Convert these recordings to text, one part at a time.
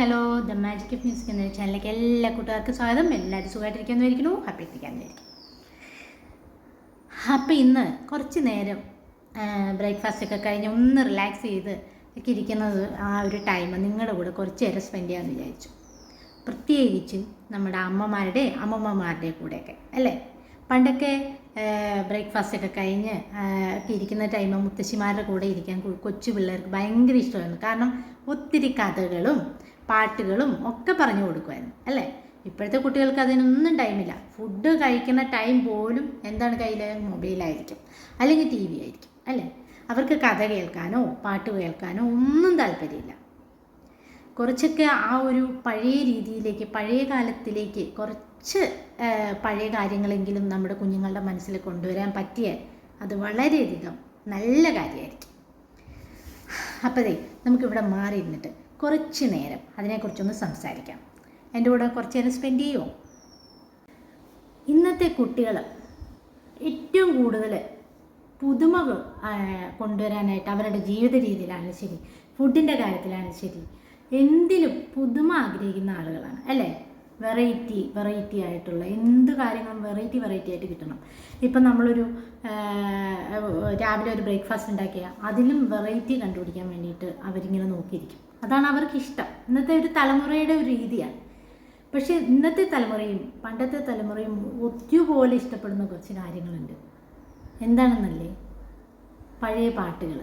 Hello the magic of music എന്ന ചാനലിലേക്ക് എല്ലാ കൂട്ടുകാർക്കും സ്വാഗതം. എല്ലാവരും സുഖമായിട്ടിരിക്കുന്നതായിരിക്കുന്നു ഹാപ്പി എത്തിക്കാനായിരിക്കും അപ്പോൾ ഇന്ന് കുറച്ച് നേരം ബ്രേക്ക്ഫാസ്റ്റ് ഒക്കെ കഴിഞ്ഞ് ഒന്ന് റിലാക്സ് ചെയ്ത് ഒക്കെ ഇരിക്കുന്നത് ആ ഒരു ടൈം നിങ്ങളുടെ കൂടെ കുറച്ച് നേരം സ്പെൻഡ് ചെയ്യാമെന്ന് വിചാരിച്ചു. പ്രത്യേകിച്ച് നമ്മുടെ അമ്മമാരുടെ അമ്മമ്മമാരുടെ കൂടെയൊക്കെ അല്ലേ? പണ്ടൊക്കെ ബ്രേക്ക്ഫാസ്റ്റ് ഒക്കെ കഴിഞ്ഞ് ഒക്കെ ഇരിക്കുന്ന ടൈം മുത്തശ്ശിമാരുടെ കൂടെ ഇരിക്കാൻ കൊച്ചു പിള്ളേർക്ക് ഭയങ്കര ഇഷ്ടമായിരുന്നു. കാരണം ഒത്തിരി കഥകളും പാട്ടുകളും ഒക്കെ പറഞ്ഞു കൊടുക്കുമായിരുന്നു അല്ലേ? ഇപ്പോഴത്തെ കുട്ടികൾക്ക് അതിനൊന്നും ടൈമില്ല ഫുഡ് കഴിക്കുന്ന ടൈം പോലും എന്താണ് കയ്യിൽ മൊബൈലായിരിക്കും അല്ലെങ്കിൽ ടി വി ആയിരിക്കും അല്ലേ? അവർക്ക് കഥ കേൾക്കാനോ പാട്ട് കേൾക്കാനോ ഒന്നും താല്പര്യമില്ല. കുറച്ചൊക്കെ ആ ഒരു പഴയ രീതിയിലേക്ക് പഴയ കാലത്തിലേക്ക് കുറച്ച് പഴയ കാര്യങ്ങളെങ്കിലും നമ്മുടെ കുഞ്ഞുങ്ങളുടെ മനസ്സിൽ കൊണ്ടുവരാൻ പറ്റിയാൽ അത് വളരെയധികം നല്ല കാര്യമായിരിക്കും. അപ്പോഴേ നമുക്കിവിടെ മാറി ഇരുന്നിട്ട് കുറച്ച് നേരം അതിനെക്കുറിച്ചൊന്ന് സംസാരിക്കാം. എന്റെ കൂടെ കുറച്ച് നേരം സ്പെൻഡ് ചെയ്യുമോ ഇന്നത്തെ കുട്ടികൾ ഏറ്റവും കൂടുതൽ പുതുമകൾ കൊണ്ടുവരാനായിട്ട് അവരുടെ ജീവിത രീതിയിലാണ് ശരി ഫുഡിന്റെ കാര്യത്തിലാണ് ശരി എന്തിലും പുതുമ ആഗ്രഹിക്കുന്ന ആളുകളാണ് അല്ലേ? വെറൈറ്റി വെറൈറ്റി ആയിട്ടുള്ള എന്ത് കാര്യങ്ങളും വെറൈറ്റി വെറൈറ്റി ആയിട്ട് കിട്ടണം. ഇപ്പം നമ്മളൊരു രാവിലെ ഒരു ബ്രേക്ക്ഫാസ്റ്റ് ഉണ്ടാക്കിയാൽ അതിലും വെറൈറ്റി കണ്ടുപിടിക്കാൻ വേണ്ടിയിട്ട് അവരിങ്ങനെ നോക്കിയിരിക്കും. അതാണ് അവർക്ക് ഇഷ്ടം ഇന്നത്തെ ഒരു തലമുറയുടെ ഒരു രീതിയാണ്. പക്ഷേ ഇന്നത്തെ തലമുറയും പണ്ടത്തെ തലമുറയും ഒത്തുപോലെ ഇഷ്ടപ്പെടുന്ന കുറച്ച് കാര്യങ്ങളുണ്ട്. എന്താണെന്നല്ലേ? പഴയ പാട്ടുകൾ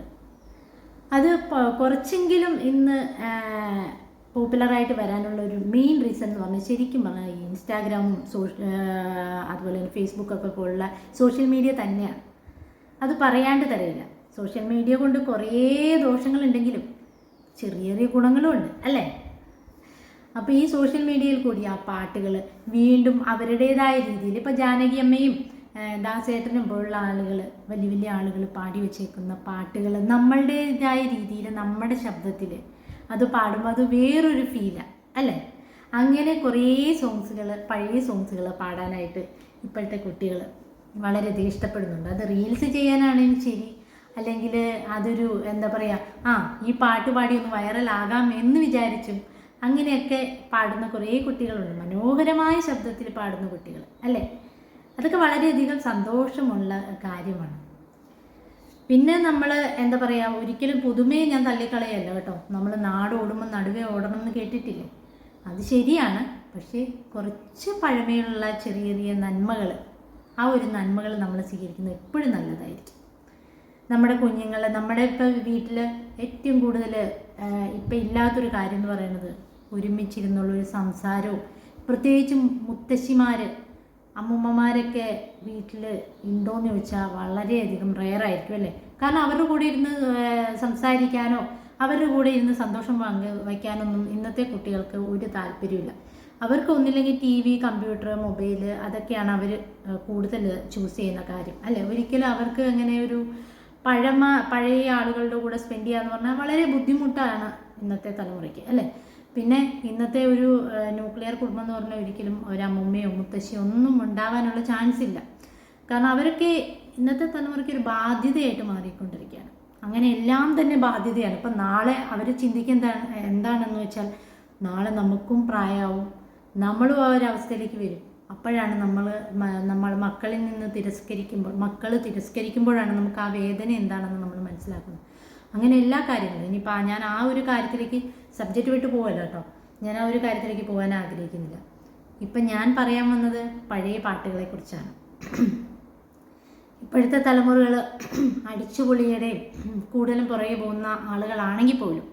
അത് കുറച്ചെങ്കിലും ഇന്ന് പോപ്പുലറായിട്ട് വരാനുള്ള ഒരു മെയിൻ റീസൺ എന്ന് പറഞ്ഞാൽ ശരിക്കും പറഞ്ഞാൽ ഈ ഇൻസ്റ്റാഗ്രാമും സോ അതുപോലെ തന്നെ ഫേസ്ബുക്കൊക്കെ പോലുള്ള സോഷ്യൽ മീഡിയ തന്നെയാണ്. അത് പറയാണ്ട് തരയില്ല സോഷ്യൽ മീഡിയ കൊണ്ട് കുറേ ദോഷങ്ങളുണ്ടെങ്കിലും ചെറിയ ചെറിയ ഗുണങ്ങളും ഉണ്ട് അല്ലേ? അപ്പോൾ ഈ സോഷ്യൽ മീഡിയയിൽ കൂടി ആ പാട്ടുകൾ വീണ്ടും അവരുടേതായ രീതിയിൽ ഇപ്പോൾ ജാനകി അമ്മയും ദാസേട്ടനും പോലുള്ള ആളുകൾ വലിയ വലിയ ആളുകൾ പാടി വെച്ചേക്കുന്ന പാട്ടുകൾ നമ്മളുടേതായ രീതിയിൽ നമ്മുടെ ശബ്ദത്തിൽ അത് പാടുമ്പോൾ അത് വേറൊരു ഫീലാണ് അല്ലേ? അങ്ങനെ കുറേ സോങ്സുകൾ പഴയ സോങ്സുകൾ പാടാനായിട്ട് ഇപ്പോഴത്തെ കുട്ടികൾ വളരെയധികം ഇഷ്ടപ്പെടുന്നുണ്ട്. അത് റീൽസ് ചെയ്യാനാണെങ്കിലും ശരി അല്ലെങ്കിൽ അതൊരു എന്താ പറയുക ആ ഈ പാട്ട് പാടി ഒന്ന് വൈറലാകാം എന്ന് വിചാരിച്ചും അങ്ങനെയൊക്കെ പാടുന്ന കുറേ കുട്ടികളുണ്ട്. മനോഹരമായ ശബ്ദത്തിൽ പാടുന്ന കുട്ടികൾ അല്ലേ? അതൊക്കെ വളരെയധികം സന്തോഷമുള്ള കാര്യമാണ്. പിന്നെ നമ്മൾ എന്താ പറയുക ഒരിക്കലും പുതുമയെ ഞാൻ തള്ളിക്കളയല്ല കേട്ടോ. നമ്മൾ നാട് ഓടുമ്പോൾ നടുവേ ഓടണം എന്ന് കേട്ടിട്ടില്ലേ? അത് ശരിയാണ്. പക്ഷേ കുറച്ച് പഴമയുള്ള ചെറിയ ചെറിയ നന്മകൾ ആ ഒരു നന്മകൾ നമ്മൾ സ്വീകരിക്കുന്നത് എപ്പോഴും നല്ലതായിരിക്കും. നമ്മുടെ കുഞ്ഞുങ്ങൾ നമ്മുടെ ഇപ്പോൾ വീട്ടിൽ ഏറ്റവും കൂടുതൽ ഇപ്പം ഇല്ലാത്തൊരു കാര്യം എന്ന് പറയുന്നത് ഒരുമിച്ചിരുന്നുള്ള ഒരു സംസാരവും പ്രത്യേകിച്ചും മുത്തശ്ശിമാർ അമ്മൂമ്മമാരൊക്കെ വീട്ടിൽ ഉണ്ടോയെന്ന് ചോദിച്ചാൽ വളരെയധികം റെയറായിരിക്കും അല്ലേ? കാരണം അവരുടെ കൂടെ ഇരുന്ന് സംസാരിക്കാനോ അവരുടെ കൂടെ ഇരുന്ന് സന്തോഷം പങ്ക് വയ്ക്കാനൊന്നും ഇന്നത്തെ കുട്ടികൾക്ക് ഒരു താല്പര്യമില്ല അവർക്ക് ഒന്നില്ലെങ്കിൽ ടി വി കമ്പ്യൂട്ടർ മൊബൈൽ അതൊക്കെയാണ് അവർ കൂടുതൽ ചൂസ് ചെയ്യുന്ന കാര്യം. അല്ലേ? ഒരിക്കലും അവർക്ക് അങ്ങനെ ഒരു പഴമ പഴയ ആളുകളുടെ കൂടെ സ്പെൻഡ് ചെയ്യാന്ന് പറഞ്ഞാൽ വളരെ ബുദ്ധിമുട്ടാണ് ഇന്നത്തെ തലമുറയ്ക്ക് അല്ലേ? പിന്നെ ഇന്നത്തെ ഒരു ന്യൂക്ലിയർ കുടുംബം എന്ന് പറഞ്ഞാൽ ഒരിക്കലും ഒരു അമ്മമ്മയോ മുത്തശ്ശിയോ ഒന്നും ഉണ്ടാവാനുള്ള ചാൻസ് ഇല്ല. കാരണം അവരൊക്കെ ഇന്നത്തെ തലമുറയ്ക്ക് ഒരു ബാധ്യതയായിട്ട് മാറിക്കൊണ്ടിരിക്കുകയാണ്. അങ്ങനെ എല്ലാം തന്നെ ബാധ്യതയാണ്. ഇപ്പം നാളെ അവർ ചിന്തിക്കുന്ന എന്താണെന്ന് വെച്ചാൽ നാളെ നമുക്കും പ്രായമാവും. നമ്മളും ആ ഒരു അവസ്ഥയിലേക്ക് വരും. അപ്പോഴാണ് നമ്മൾ നമ്മൾ മക്കളിൽ നിന്ന് തിരസ്കരിക്കുമ്പോൾ മക്കൾ തിരസ്കരിക്കുമ്പോഴാണ് നമുക്ക് ആ വേദന എന്താണെന്ന് നമ്മൾ മനസ്സിലാക്കുന്നത്. അങ്ങനെ എല്ലാ കാര്യങ്ങളും ഇനിയിപ്പോൾ ഞാൻ ആ ഒരു കാര്യത്തിലേക്ക് സബ്ജക്റ്റ് വിട്ട് പോകല്ലോ കേട്ടോ ഞാൻ ആ ഒരു കാര്യത്തിലേക്ക് പോകാൻ ആഗ്രഹിക്കുന്നില്ല. ഇപ്പം ഞാൻ പറയാൻ വന്നത് പഴയ പാട്ടുകളെക്കുറിച്ചാണ്. ഇപ്പോഴത്തെ തലമുറകൾ അടിച്ചുപൊളിയുടെയും കൂടുതലും പുറകെ പോകുന്ന ആളുകളാണെങ്കിൽ പോലും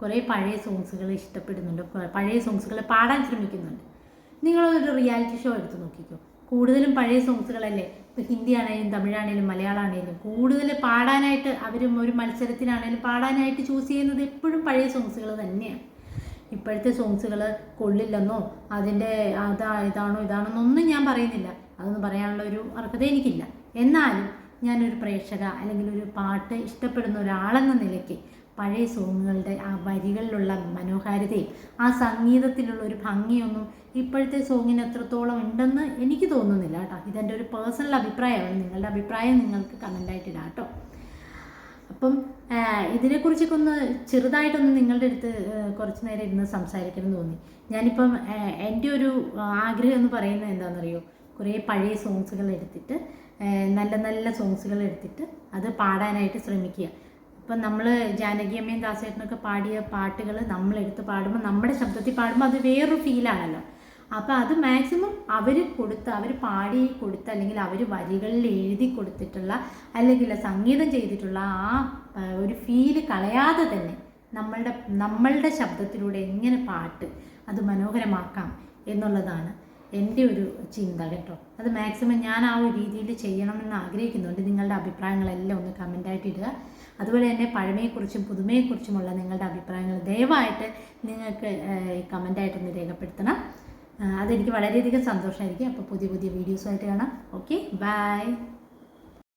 കുറേ പഴയ സോങ്സുകൾ ഇഷ്ടപ്പെടുന്നുണ്ട് പഴയ സോങ്സുകൾ പാടാൻ ശ്രമിക്കുന്നുണ്ട്. നിങ്ങളൊരു റിയാലിറ്റി ഷോ എടുത്ത് നോക്കിക്കോ. കൂടുതലും പഴയ സോങ്സുകളല്ലേ ഇപ്പോൾ ഹിന്ദി ആണെങ്കിലും തമിഴാണേലും മലയാളമാണേലും കൂടുതൽ പാടാനായിട്ട് അവരും ഒരു മത്സരത്തിനാണേലും പാടാനായിട്ട് ചൂസ് ചെയ്യുന്നത് എപ്പോഴും പഴയ സോങ്സുകൾ തന്നെയാണ്. ഇപ്പോഴത്തെ സോങ്സുകൾ കൊള്ളില്ലെന്നോ അതിന്റെ അതാ ഇതാണോ ഇതാണെന്നൊന്നും ഞാൻ പറയുന്നില്ല. അതൊന്നും പറയാനുള്ള ഒരു അർഹത എനിക്കില്ല. എന്നാലും ഞാനൊരു പ്രേക്ഷക അല്ലെങ്കിൽ ഒരു പാട്ട് ഇഷ്ടപ്പെടുന്ന ഒരാളെന്ന നിലയ്ക്ക് പഴയ സോങ്ങുകളുടെ ആ വരികളിലുള്ള മനോഹാരിതയും ആ സംഗീതത്തിലുള്ള ഒരു ഭംഗിയൊന്നും ഇപ്പോഴത്തെ സോങ്ങിന് എത്രത്തോളം ഉണ്ടെന്ന് എനിക്ക് തോന്നുന്നില്ല കേട്ടോ. ഇതെന്റെ ഒരു പേഴ്സണൽ അഭിപ്രായമാണ്. നിങ്ങളുടെ അഭിപ്രായം നിങ്ങൾക്ക് കമന്റായിട്ട് ഇടാം കേട്ടോ. അപ്പം ഇതിനെക്കുറിച്ചൊക്കെ ഒന്ന് ചെറുതായിട്ടൊന്ന് നിങ്ങളുടെ അടുത്ത് കുറച്ച് നേരം ഇരുന്ന് സംസാരിക്കണം തോന്നി. ഞാനിപ്പം എന്റെ ഒരു ആഗ്രഹം എന്ന് പറയുന്നത് എന്താണെന്നറിയോ? കുറേ പഴയ സോങ്സുകൾ എടുത്തിട്ട് നല്ല നല്ല സോങ്സുകൾ എടുത്തിട്ട് അത് പാടാനായിട്ട് ശ്രമിക്കുക. ഇപ്പം നമ്മൾ ജാനകിയമ്മയും ദാസേട്ടനൊക്കെ പാടിയ പാട്ടുകൾ നമ്മളെടുത്ത് പാടുമ്പോൾ നമ്മുടെ ശബ്ദത്തിൽ പാടുമ്പോൾ അത് വേറൊരു ഫീലാണല്ലോ അപ്പോൾ അത് മാക്സിമം അവർ കൊടുത്ത അവർ പാടി കൊടുത്ത അല്ലെങ്കിൽ അവർ വരികളിൽ എഴുതി കൊടുത്തിട്ടുള്ള അല്ലെങ്കിൽ സംഗീതം ചെയ്തിട്ടുള്ള ആ ഒരു ഫീൽ കളയാതെ തന്നെ നമ്മളുടെ നമ്മളുടെ ശബ്ദത്തിലൂടെ എങ്ങനെ പാട്ട് അത് മനോഹരമാക്കാം എന്നുള്ളതാണ് എന്റെ ഒരു ചിന്ത കേട്ടോ. അത് മാക്സിമം ഞാൻ ആ ഒരു രീതിയിൽ ചെയ്യണമെന്ന് ആഗ്രഹിക്കുന്നുണ്ട്. നിങ്ങളുടെ അഭിപ്രായങ്ങളെല്ലാം ഒന്ന് കമന്റായിട്ട് ഇടുക. അതുപോലെ തന്നെ പഴമയെക്കുറിച്ചും പുതുമയെക്കുറിച്ചുമുള്ള നിങ്ങളുടെ അഭിപ്രായങ്ങൾ ദയവായിട്ട് നിങ്ങൾക്ക് കമന്റായിട്ടൊന്ന് രേഖപ്പെടുത്തണം. അതെനിക്ക് വളരെയധികം സന്തോഷമായിരിക്കും അപ്പോൾ പുതിയ പുതിയ വീഡിയോസുമായിട്ട് കാണാം. Okay bye